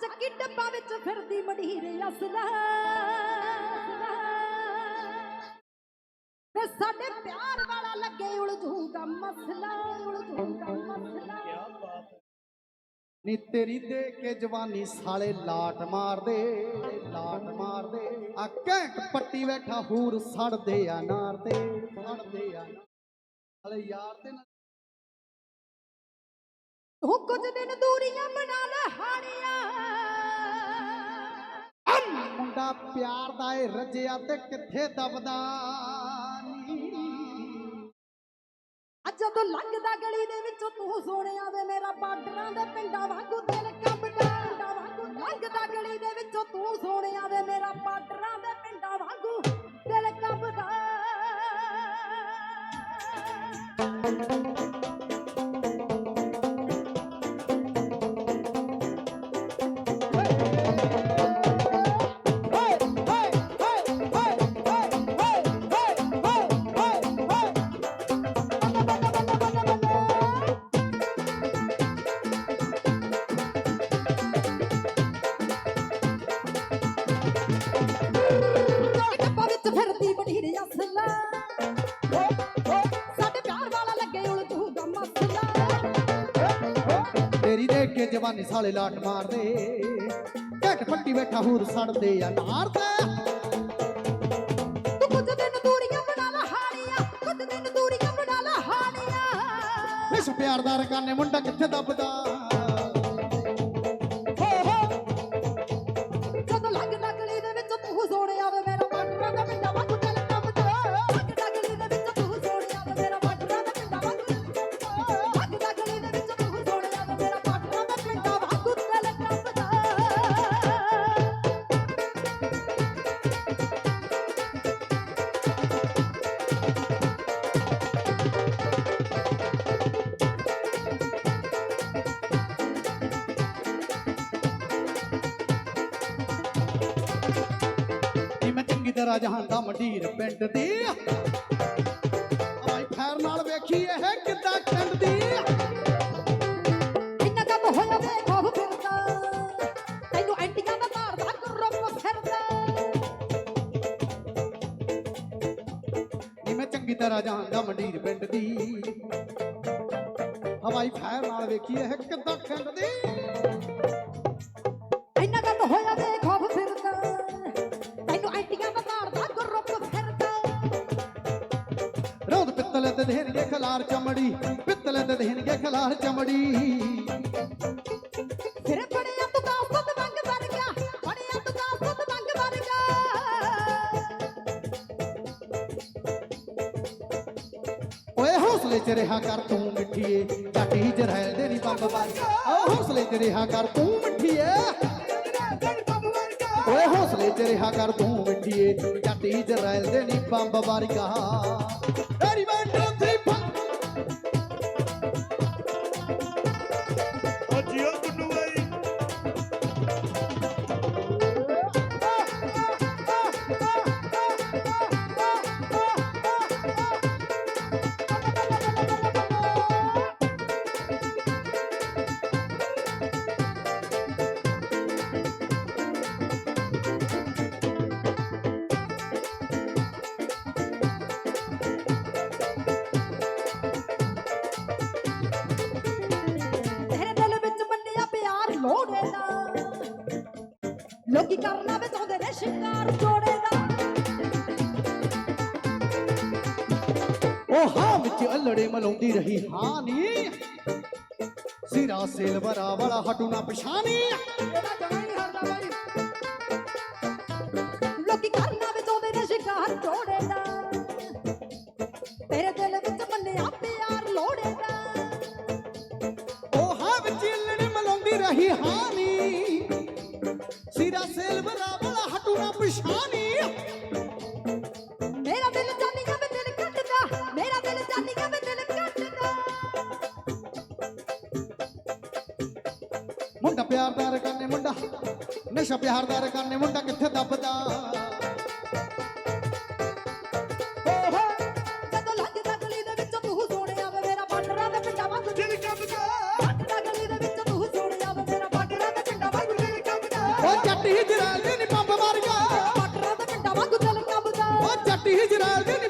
ਚੱਕੀ ਡੱਬਾ ਵਿੱਚ ਫਿਰਦੀ ਮਢੀਰ ਅਸਲਾ। ਤੇ ਸਾਡੇ ਪਿਆਰ ਵਾਲਾ ਲੱਗੇ ਉਲਝੂਗਾ ਮਸਲਾ ਉਲਝੂਗਾ ਮਸਲਾ। ਨੀ ਤੇਰੀ ਦੇ ਕੇ ਜਵਾਨੀ ਸਾਲੇ ਲਾਟ ਮਾਰਦੇ ਲਾਟ ਮਾਰਦੇ। ਆ ਘੈਂਟ ਪੱਟੀ ਬੈਠਾ ਹੂਰ ਸੜਦੇ ਆ ਨਾਰ ਤੇ ਸੜਦੇ ਆ ਹਲੇ ਯਾਰ ਤੇ ਨਾ ਤੂੰ ਕੁਝ ਦਿਨ ਦੂਰੀਆਂ ਬਣਾ ਲੈ ਹਾਣੀਆਂ। ਮੁੰਡਾ ਪਿਆਰ ਦਾ ਏ ਰੱਜਿਆ ਤੇ ਕਿੱਥੇ ਦਬਦਾ ਅੱਜ ਜਦੋਂ ਲੰਘਦਾ ਗਲੀ ਦੇ ਵਿੱਚੋਂ ਤੂੰ ਸੋਹਣਿਆ ਵੇ ਮੇਰਾ ਬਾਰਡਰਾਂ ਦੇ ਪਿੰਡਾਂ ਵਾਂਗੂ ਦਿਲ ਕੰਬਦਾ ਪਿੰਡਾਂ ਵਾਂਗੂ ਲੰਘਦਾ ਗਲੀ ਦੇ ਵਿੱਚੋਂ ਤੂੰ ਸੋਹਣਿਆ ਵੇ ਮੇਰਾ ਬਾਡਰਾਂ ਦੇ ਪਿੰਡਾਂ ਵਾਂਗੂ ਦਿਲ ਕੰਬਦਾ ਜਵਾਨੀ ਸਾਲੇ ਲਾਟ ਮਾਰਦੇ। ਘੈਂਟ ਪੱਟੀ ਬੈਠਾ ਹੂਰ ਸੜਦੇ ਆ ਨਾਰ ਤੇ। ਤੂੰ ਕੁਝ ਦਿਨ ਦੂਰੀਆਂ ਬਣਾ ਲਾ ਹਾਣੀਆਂ ਕੁਝ ਦਿਨ ਦੂਰੀਆਂ ਬਣਾ ਲਾ ਹਾਣੀਆਂ। ਇਸ ਪਿਆਰ ਦਾ ਰਕਾਨੇ ਮੁੰਡਾ ਕਿੱਥੇ ਦਬਦਾ? ਮੈਂ ਚੰਗੀ ਤਰ੍ਹਾਂ ਜਹਾਂਦਾ ਮੰਡੀਰ ਪਿੰਡ ਦੀ। ਆਈ ਫੈਰ ਨਾਲ ਵੇਖੀ ਇਹ ਕਿੱਦਾਂ ਖੰਡਦੀ ਇੰਨਾ ਕੰਮ ਹੋਇਆ ਵੇ ਖੋਫ ਫਿਰਦਾ। ਤੈਨੂੰ ਐਂਟੀਆਂ ਦਾ ਮਾਰਦਾ ਗੁਰਰੋਪ ਫਿਰਦਾ ਨੀ ਮੈਂ ਚੰਗੀ ਤਰ੍ਹਾਂ ਜਹਾਂਦਾ ਮੰਡੀਰ ਪਿੰਡ ਦੀ। ਹਵਾਈ ਫੈਰ ਨਾਲ ਵੇਖੀ ਇਹ ਕਿੱਦਾਂ ਖੰਡਦੀ ਦੇਣਗੇ ਖਲਾਰ ਚਮੜੀ ਪਿੱਤਲ ਤੇ ਦੇਣਗੇ ਖਲਾਰ ਚਮੜੀ। ਫਿਰ ਬੜਿਆ ਤੂੰ ਕਾਸਤ ਮੰਗ ਬਣ ਗਿਆ ਬੜਿਆ ਤੂੰ ਕਾਸਤ ਮੰਗ ਬਣ ਗਿਆ। ਓਏ ਹੌਸਲੇ ਚ ਰਿਹਾ ਕਰ ਤੂੰ ਮਿੱਠੀਏ ਝਾਟੀ ਜਰੈਲ ਦੇ ਨਹੀਂ ਬੰਬ ਬਾਰੀ ਓ ਹੌਸਲੇ ਚ ਰਿਹਾ ਕਰ ਤੂੰ ਮਿੱਠੀਏ। ਹੌਸਲੇ ਰਿਹਾ ਕਰ ਤੂੰ ਮਿੱਠੀਏ। ਝਾਟੀ ਜਰੈਲ ਦੇ ਨਹੀਂ ਬੰਬ ਬਾਰੀ ਕਹਾ ਤੇਰੀ ਬੰਦੋ ਥਰੀ ਲੋਕੀ ਕਰਨਾ ਵੇ ਚਾਹੁੰਦੇ ਨੇ ਸ਼ਿੰਗਾਰ ਜੋੜੇ ਦਾ ਉਹ ਹਾਂ ਵਿੱਚ ਅਲੜੇ ਮਲਾਉਂਦੀ ਰਹੀ ਹਾਂ ਨੀ ਸਿਰਾ ਸੇਲਵਰਾ ਵਾਲਾ ਹਟੂ ਨਾ ਪਛਾਣੀ ਇਹਦਾ ਜਮਾ ਨਹੀਂ ਹਰਦਾ ਬਾਈ ਲੋਕੀ ਕਰਨਾ ਵੇ ਚਾਹੁੰਦੇ ਨੇ ਸ਼ਿੰਗਾਰ ਜੋੜੇ ਦਾ ਤੇਰੇ ਦਿਲ ਹਟੂ ਮੇਰਾ ਦਿਲ ਜਾਨੀਗਾ ਵੇ ਦਿਲ ਕੱਟਦਾ, ਮੇਰਾ ਦਿਲ ਜਾਨੀਗਾ ਵੇ ਦਿਲ ਕੱਟਦਾ। ਮੁੰਡਾ ਪਿਆਰ ਦਾ ਰਕਾਨੇ ਮੁੰਡਾ, ਨਸ਼ਾ ਪਿਆਰ ਦਾ ਮੁੰਡਾ ਕਿੱਥੇ ਦੱਬਦਾ? Hicr aldın